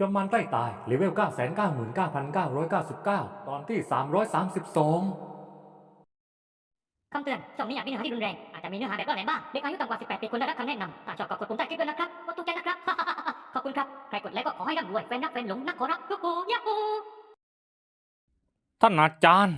จอมมันใกล้ตายเลเวล 999,999 ตอนที่ 332คำเตือนช่องนี้อาจมีเนื้อหาที่รุนแรง อาจจะมีเนื้อหาแบบว่าแหลมบ้าง เด็กอายุต่ำกว่า 18 ปีควรได้รับคำแนะนำถ้าชอบก็กดปุ่มใต้คลิปด้วยนะครับกดถูกใจนะครับ ขอบคุณครับ ใครกดไลค์ก็ขอให้ร่ำรวยแฟนนักแฟนหลงนักขอรับยูฮูยาฮูท่านอาจารย์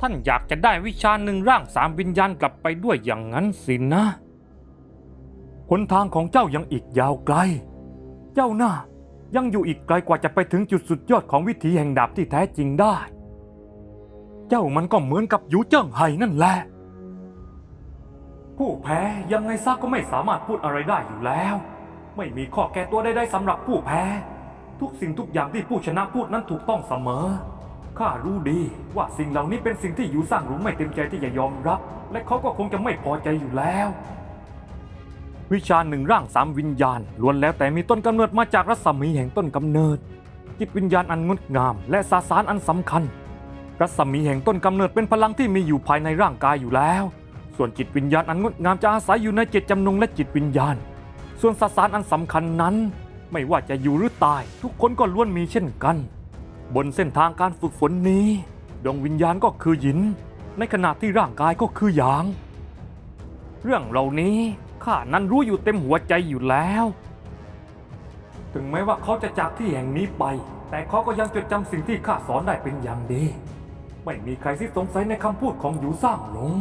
ท่านอยากจะได้วิชาหนึ่งร่างสามวิญญาณกลับไปด้วยอย่างนั้นสินะหนทางของเจ้ายังอีกยาวไกล เจ้าน่า ยังอยู่อีกไกลกว่าจะไปถึงจุดสุดยอดของวิถีแห่งดาบที่แท้จริงได้ เจ้ามันก็เหมือนกับยูเจิ้งไห่นั่นแหละ ผู้แพ้ยังไงซะก็ไม่สามารถพูดอะไรได้อยู่แล้ว ไม่มีข้อแก้ตัวใดๆสำหรับผู้แพ้ ทุกสิ่งทุกอย่างที่ผู้ชนะพูดนั้นถูกต้องเสมอ ข้ารู้ดีว่าสิ่งเหล่านี้เป็นสิ่งที่ยู่สร้างหลุมไม่เต็มใจที่จะยอมรับ และเขาก็คงจะไม่พอใจอยู่แล้ว วิชาหนึ่งร่างสามวิญญาณล้วนแล้วแต่มีต้นกำเนิดมาจากรัศมีแห่งต้นกำเนิด จิตวิญญาณอันงดงาม และสาสารอันสำคัญ รัศมีแห่งต้นกำเนิดเป็นพลังที่มีอยู่ภายในร่างกายอยู่แล้ว ส่วนจิตวิญญาณอันงดงามจะอาศัยอยู่ในเจตจำนงและจิตวิญญาณ ส่วนสสารอันสำคัญนั้น ไม่ว่าจะอยู่หรือตาย ทุกคนก็ล้วนมีเช่นกัน บนเส้นทางการฝึกฝนนี้ ดวงวิญญาณก็คือหยิน ในขณะที่ร่างกายก็คือหยาง เรื่องเหล่านี้ ข้านั้นรู้อยู่เต็มหัวใจอยู่แล้ว ถึงแม้ว่าเขาจะจากที่แห่งนี้ไป แต่เขาก็ยังจดจำสิ่งที่ข้าสอนได้เป็นอย่างดี ไม่มีใครที่สงสัยในคำพูดของหยูซ่างหลง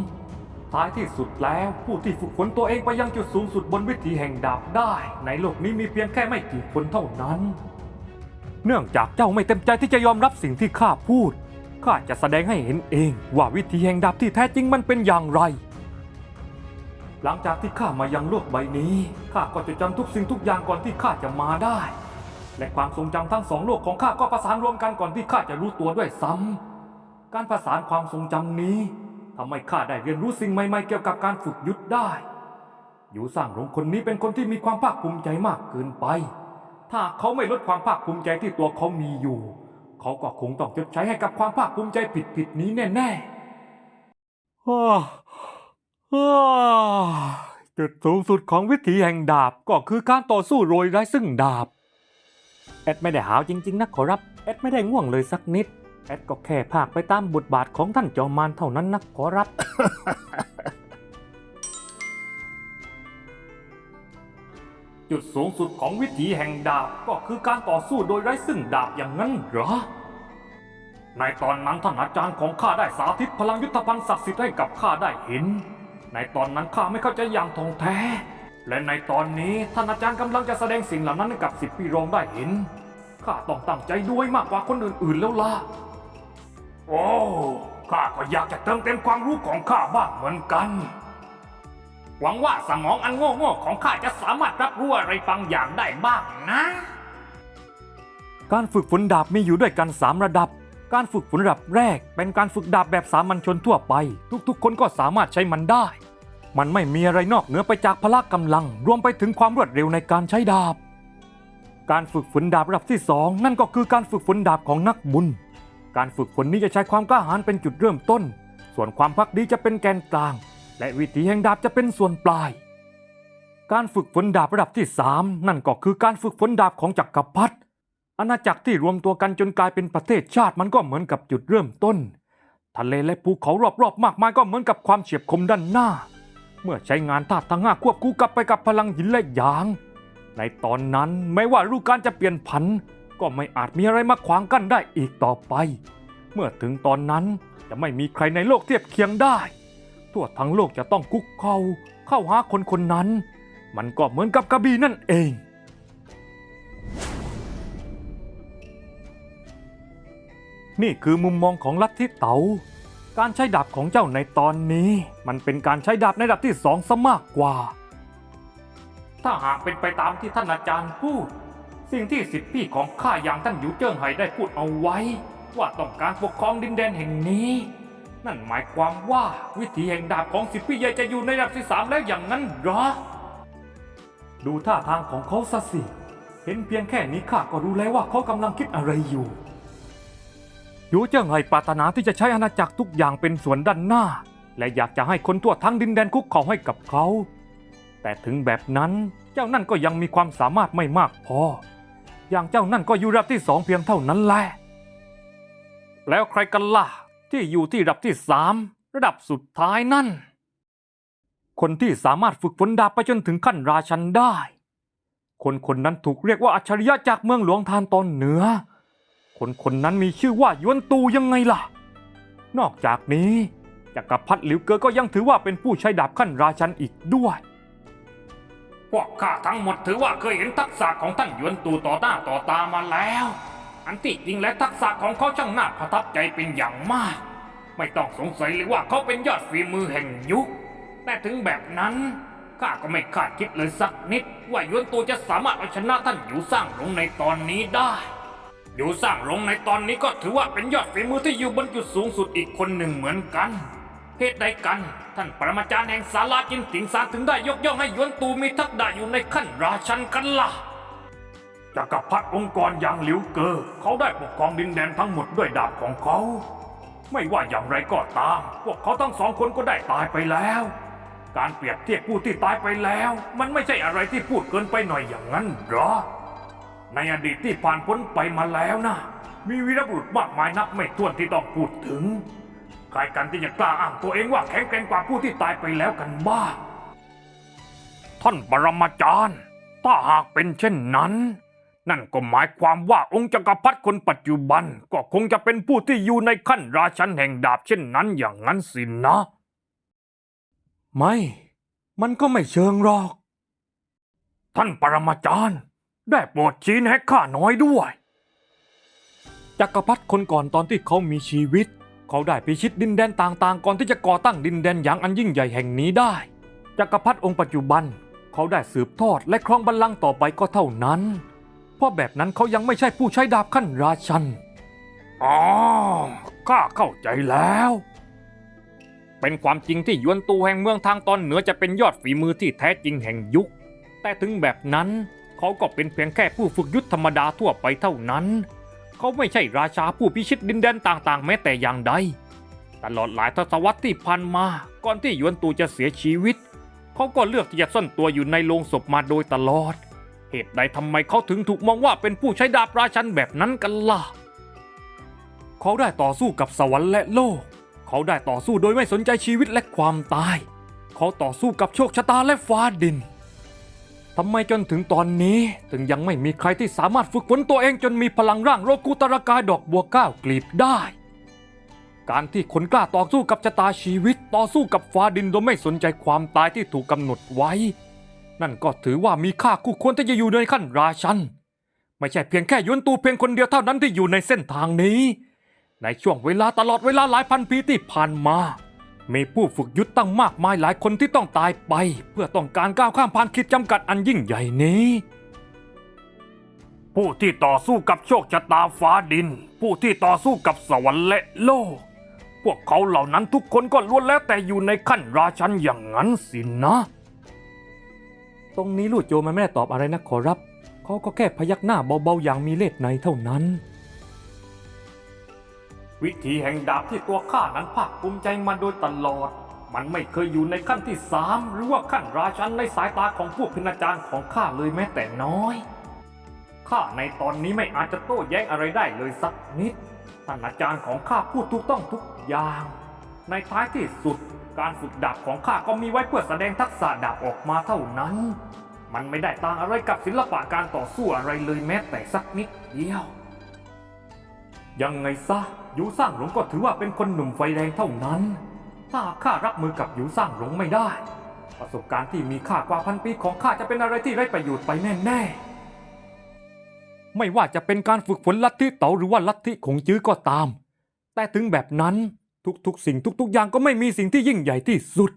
ท้ายที่สุดแล้วผู้ที่ฝึกฝนตัวเองไปยังจุดสูงสุดบนวิถีแห่งดาบได้ ในโลกนี้มีเพียงแค่ไม่กี่คนเท่านั้น เนื่องจากเจ้าไม่เต็มใจที่จะยอมรับสิ่งที่ข้าพูดข้าจะแสดงให้เห็นเองว่าวิธีแห่งดาบที่แท้จริงมันเป็นอย่างไร หลังจากที่ข้ามายังโลกใบนี้ข้าก็จะจำทุกสิ่งทุกอย่างก่อนที่ข้าจะมาได้ และความทรงจำทั้งสองโลกของข้าก็ประสานรวมกันก่อนที่ข้าจะรู้ตัวด้วยซ้ำการประสานความทรงจำนี้ทำให้ข้าได้เรียนรู้สิ่งใหม่ๆเกี่ยวกับการฝึกยุทธได้อยู่สร้างหลงคนนี้เป็นคนที่มีความภาคภูมิใจมากเกินไป ถ้าเขาไม่ลดความภาคภูมิใจที่ตัวเขามีอยู่ เขาก็คงต้องชดใช้ให้กับความภาคภูมิใจผิดๆนี้แน่ๆฮ่า จุดสูงสุดของวิถีแห่งดาบก็คือการต่อสู้โรยไร้ซึ่งดาบแอดไม่ได้หาวจริง ๆ นะขอรับแอดไม่ได้ง่วงเลยสักนิดแอดก็แค่ภาคไปตามบทบาทของท่านจอมมารเท่านั้นนะขอรับ จุดสูงสุดของวิถีแห่งดาบก็คือการต่อสู้โดยไร้ซึ่งดาบอย่างนั้นเหรอ ในตอนนั้นท่านอาจารย์ของข้าได้สาธิตพลังยุทธภัณฑ์ศักดิ์สิทธิ์ให้กับข้าได้เห็น ในตอนนั้นข้าไม่เข้าใจอย่างท่องแท้ และในตอนนี้ท่านอาจารย์กำลังจะแสดงสิ่งเหล่านั้นให้กับสิบปีรองได้เห็น ข้าต้องตั้งใจด้วยมากกว่าคนอื่นๆแล้วล่ะ โอ้ข้าก็อยากจะเติมเต็มความรู้ของข้าบ้างเหมือนกัน หวังว่าสมองอันโง่ๆของข้าจะสามารถรับรู้อะไรบางอย่างได้บ้างนะ การฝึกฝนดาบมีอยู่ด้วยกัน3ระดับ การฝึกฝนระดับแรก เป็นการฝึกดาบแบบสามัญชนทั่วไป ทุกๆ คนก็สามารถใช้มันได้ มันไม่มีอะไรนอกเหนือไปจากพละกำลัง รวมไปถึงความรวดเร็วในการใช้ดาบ การฝึกฝนดาบระดับที่ 2 นั่นก็คือการฝึกฝนดาบของนักบุญ การฝึกฝนนี้จะใช้ความกล้าหาญเป็นจุดเริ่มต้น ส่วนความพักดีจะเป็นแกนกลาง และวิถีแห่งดาบจะเป็นส่วนปลาย การฝึกฝนดาบระดับที่ 3 นั่นก็คือการฝึกฝนดาบของจักรพรรดิ อาณาจักรที่รวมตัวกันจนกลายเป็นประเทศชาติมันก็เหมือนกับจุดเริ่มต้น ทะเลและภูเขารอบๆมากมายก็เหมือนกับความเฉียบคมด้านหน้า เมื่อใช้งานธาตุทั้งห้าควบคู่กับไปกับพลังหินและหยาง ในตอนนั้นไม่ว่ารูปการจะเปลี่ยนผัน ก็ไม่อาจมีอะไรมาขวางกั้นได้อีกต่อไป เมื่อถึงตอนนั้นจะไม่มีใครในโลกเทียบเคียงได้ ทั่วทั้งโลกจะต้องคุกเข่าเข้าหาคนคนนั้น มันก็เหมือนกับกระบี่นั่นเอง นี่คือมุมมองของลัทธิเต๋าการใช้ดาบของเจ้าในตอนนี้ มันเป็นการใช้ดาบในระดับที่สองซะมากกว่า ถ้าหากเป็นไปตามที่ท่านอาจารย์พูด สิ่งที่สิทธิพี่ของข้าอย่างท่านหยูเจิ้งไห่ได้พูดเอาไว้ ว่าต้องการปกครองดินแดนแห่งนี้ นั่นหมายความว่าวิถีแห่งดาบของสิทธิพี่ใหญ่จะอยู่ในระดับที่สามแล้วอย่างนั้นเหรอ ดูท่าทางของเขาซะสิ เห็นเพียงแค่นี้ข้าก็รู้แล้วว่าเขากำลังคิดอะไรอยู่ หยูเจิ้งไห่ปรารถนาที่จะใช้อาณาจักรทุกอย่างเป็นส่วนด้านหน้า และอยากจะให้คนทั่วทั้งดินแดนคุกเข่าให้กับเขา แต่ถึงแบบนั้นเจ้านั่นก็ยังมีความสามารถไม่มากพอ อย่างเจ้านั่นก็อยู่ระดับที่สองเพียงเท่านั้นแหละ แล้วใครกันล่ะที่อยู่ที่ระดับที่สามระดับสุดท้ายนั่น คนที่สามารถฝึกฝนดาบไปจนถึงขั้นราชันได้ คนคนนั้นถูกเรียกว่าอัจฉริยะจากเมืองหลวงทานตอนเหนือ คนคนนั้นมีชื่อว่ายวนตูยังไงล่ะ นอกจากนี้จักรพรรดิหลิวเกอก็ยังถือว่าเป็นผู้ใช้ดาบขั้นราชันอีกด้วย พวกข้าทั้งหมดถือว่าเคยเห็นทักษะของท่านยวนตูต่อหน้าต่อตามาแล้ว อันที่จริงและทักษะของเขาช่างน่าประทับใจเป็นอย่างมาก ไม่ต้องสงสัยเลยว่าเขาเป็นยอดฝีมือแห่งยุค แต่ถึงแบบนั้นข้าก็ไม่คาดคิดเลยสักนิด ว่ายวนตูจะสามารถเอาชนะท่านอยู่สร้างลงในตอนนี้ได้ อยู่สร้างลงในตอนนี้ก็ถือว่าเป็นยอดฝีมือที่อยู่บนจุดสูงสุดอีกคนหนึ่งเหมือนกัน เหตุใดกัน ท่านปรมาจารย์แห่งศาลาจินติงซานถึงได้ยกย่องให้ยวนตูมีทักษะอยู่ในขั้นราชันกันล่ะจักรพรรดิองค์กรอย่างหลิวเกอ เขาได้ปกครองดินแดนทั้งหมดด้วยดาบของเขา ไม่ว่าอย่างไรก็ตาม พวกเขาทั้งสองคนก็ได้ตายไปแล้ว การเปรียบเทียบผู้ที่ตายไปแล้ว มันไม่ใช่อะไรที่พูดเกินไปหน่อยอย่างนั้นหรอ ในอดีตที่ผ่านพ้นไปมาแล้วนะ มีวีรบุรุษมากมายนับไม่ถ้วนที่ต้องพูดถึง ใครกันที่จะกล้าอ้างตัวเองว่าแข็งแกร่งกว่าผู้ที่ตายไปแล้วกันบ้าง ท่านปรมาจารย์ ถ้าหากเป็นเช่นนั้น นั่นก็หมายความว่าองค์จักรพรรดิคนปัจจุบัน ก็คงจะเป็นผู้ที่อยู่ในขั้นราชันแห่งดาบเช่นนั้นอย่างนั้นสินะ ไม่ มันก็ไม่เชิงหรอก ท่านปรมาจารย์ ได้โปรดชี้แนะข้าน้อยด้วย จักรพรรดิคนก่อนตอนที่เขามีชีวิต เขาได้พิชิตดินแดนต่างๆ ก่อนที่จะก่อตั้งดินแดนอย่างอันยิ่งใหญ่แห่งนี้ได้ จักรพรรดิองค์ปัจจุบัน เขาได้สืบทอดและครองบัลลังก์ต่อไปก็เท่านั้น เพราะแบบนั้นเขายังไม่ใช่ผู้ใช้ดาบขั้นราชันอ๋อข้าเข้าใจแล้ว เป็นความจริงที่ยวนตูแห่งเมืองทางตอนเหนือจะเป็นยอดฝีมือที่แท้จริงแห่งยุค แต่ถึงแบบนั้น เขาก็เป็นเพียงแค่ผู้ฝึกยุทธธรรมดาทั่วไปเท่านั้น เขาไม่ใช่ราชาผู้พิชิตดินแดนต่างๆ แม้แต่อย่างใด ตลอดหลายทศวรรษที่ผ่านมา ก่อนที่ยวนตูจะเสียชีวิต เขาก็เลือกที่จะซ่อนตัวอยู่ในโลงศพมาโดยตลอด เหตุใดทำไมเขาถึงถูกมองว่าเป็นผู้ใช้ดาบราชันแบบนั้นกันล่ะ เขาได้ต่อสู้กับสวรรค์และโลก เขาได้ต่อสู้โดยไม่สนใจชีวิตและความตาย เขาต่อสู้กับโชคชะตาและฟ้าดิน ทำไมจนถึงตอนนี้ ถึงยังไม่มีใครที่สามารถฝึกฝนตัวเองจนมีพลังร่างโรกุตรกายดอกบัวก้าวกลีบได้ การที่คนกล้าต่อสู้กับชะตาชีวิตต่อสู้กับฟ้าดินโดยไม่สนใจความตายที่ถูกกำหนดไว้ นั่นก็ถือว่ามีค่าคู่ควรที่จะอยู่ในขั้นราชัน ไม่ใช่เพียงแค่ยวนตูเพียงคนเดียวเท่านั้นที่อยู่ในเส้นทางนี้ ในช่วงเวลาตลอดเวลาหลายพันปีที่ผ่านมา มีผู้ฝึกยุทธตั้งมากมายหลายคนที่ต้องตายไป เพื่อต้องการก้าวข้ามผ่านขีดจำกัดอันยิ่งใหญ่นี้ ผู้ที่ต่อสู้กับโชคชะตาฟ้าดิน ผู้ที่ต่อสู้กับสวรรค์และโลก พวกเขาเหล่านั้นทุกคนก็ล้วนแล้วแต่อยู่ในขั้นราชันอย่างนั้นสินะ ตรงนี้ลู่โจมันไม่ได้ตอบอะไรนะขอรับ เขาก็แค่พยักหน้าเบาๆอย่างมีเล่ห์ในเท่านั้น วิธีแห่งดาบที่ตัวข้านั้นภาคภูมิใจมาโดยตลอด มันไม่เคยอยู่ในขั้นที่สามหรือว่าขั้นราชันในสายตาของผู้พินาจารย์ของข้าเลยแม้แต่น้อย ข้าในตอนนี้ไม่อาจจะโต้แย้งอะไรได้เลยสักนิด ท่านอาจารย์ของข้าพูดถูกต้องทุกอย่าง ในท้ายที่สุดการฝึกดาบของข้าก็มีไว้เพื่อแสดงทักษะดาบออกมาเท่านั้น มันไม่ได้ต่างอะไรกับศิลปะการต่อสู้อะไรเลยแม้แต่สักนิดเดียว ยังไงซะยูสร้างหลงก็ถือว่าเป็นคนหนุ่มไฟแรงเท่านั้น ถ้าข้ารับมือกับยูสร้างหลงไม่ได้ ประสบการณ์ที่มีค่ากว่าพันปีของข้าจะเป็นอะไรที่ไร้ประโยชน์ไปแน่ๆ ไม่ว่าจะเป็นการฝึกฝนลัทธิเต๋าหรือว่าลัทธิขงจื้อก็ตาม แต่ถึงแบบนั้นทุกๆ สิ่งทุกๆ อย่างก็ไม่มีสิ่งที่ยิ่งใหญ่ที่สุด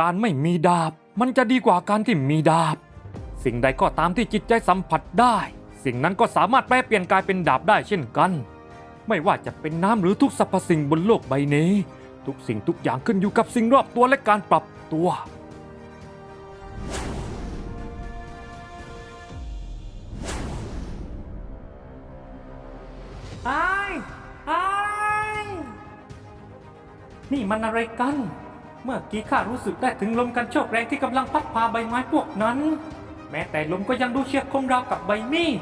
การไม่มีดาบมันจะดีกว่าการที่มีดาบ สิ่งใดก็ตามที่จิตใจสัมผัสได้ สิ่งนั้นก็สามารถแปลเปลี่ยนกลายเป็นดาบได้เช่นกัน ไม่ว่าจะเป็นน้ำหรือทุกสรรพสิ่งบนโลกใบนี้ ทุกสิ่งทุกอย่างขึ้นอยู่กับสิ่งรอบตัวและการปรับตัว ไอ้ไอ้นี่มันอะไรกัน เมื่อกี้ข้ารู้สึกได้ถึงลมกันโชกแรงที่กำลังพัดพาใบไม้พวกนั้น แม้แต่ลมก็ยังดูเฉียบคมราวกับใบมีด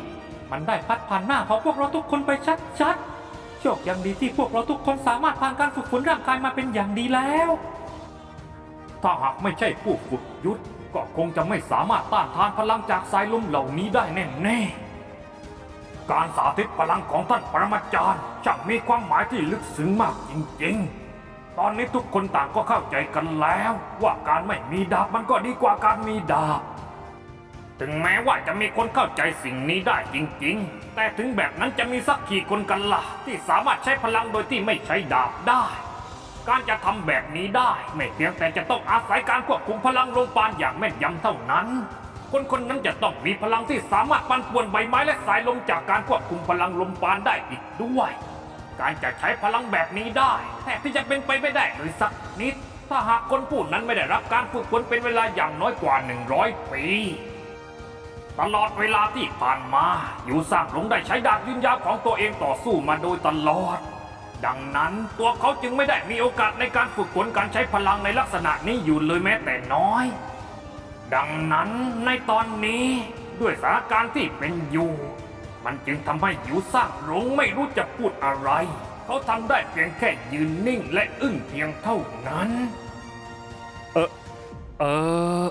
มันได้พัดผ่านหน้าของพวกเราทุกคนไปชัดๆ โชคยังดีที่พวกเราทุกคนสามารถผ่านการฝึกฝนร่างกายมาเป็นอย่างดีแล้ว ถ้าหากไม่ใช่ผู้ฝึกยุทธก็คงจะไม่สามารถต้านทานพลังจากสายลมเหล่านี้ได้แน่ๆ การสาธิตพลังของท่านปรมาจารย์ช่างมีความหมายที่ลึกซึ้งมากจริงๆตอนนี้ทุกคนต่างก็เข้าใจกันแล้ว ว่าการไม่มีดาบมันก็ดีกว่าการมีดาบ ถึงแม้ว่าจะมีคนเข้าใจสิ่งนี้ได้จริงๆ แต่ถึงแบบนั้นจะมีสักกี่คนกันล่ะ ที่สามารถใช้พลังโดยที่ไม่ใช้ดาบได้ การจะทำแบบนี้ได้ ไม่เพียงแต่จะต้องอาศัยการควบคุมพลังลมปานอย่างแม่นยำเท่านั้น คนคนนั้นจะต้องมีพลังที่สามารถปั่นป่วนใบไม้และสายลมจากการควบคุมพลังลมปานได้อีกด้วย การจะใช้พลังแบบนี้ได้แทบที่จะเป็นไปไม่ได้เลยสักนิด ถ้าหากคนผู้นั้นไม่ได้รับการฝึกฝนเป็นเวลาอย่างน้อยกว่า 100 ปี ตลอดเวลาที่ผ่านมา อยู่สร้างหลงได้ใช้ดาบยืนยาวของตัวเองต่อสู้มาโดยตลอด ดังนั้นตัวเขาจึงไม่ได้มีโอกาสในการฝึกฝนการใช้พลังในลักษณะนี้อยู่เลยแม้แต่น้อย ดังนั้นในตอนนี้ด้วยสถานการณ์ที่เป็นอยู่ มันจึงทำให้หยูสร้างหลงไม่รู้จะพูดอะไร เขาทำได้เพียงแค่ยืนนิ่งและอึ้งเพียงเท่านั้น เออเออ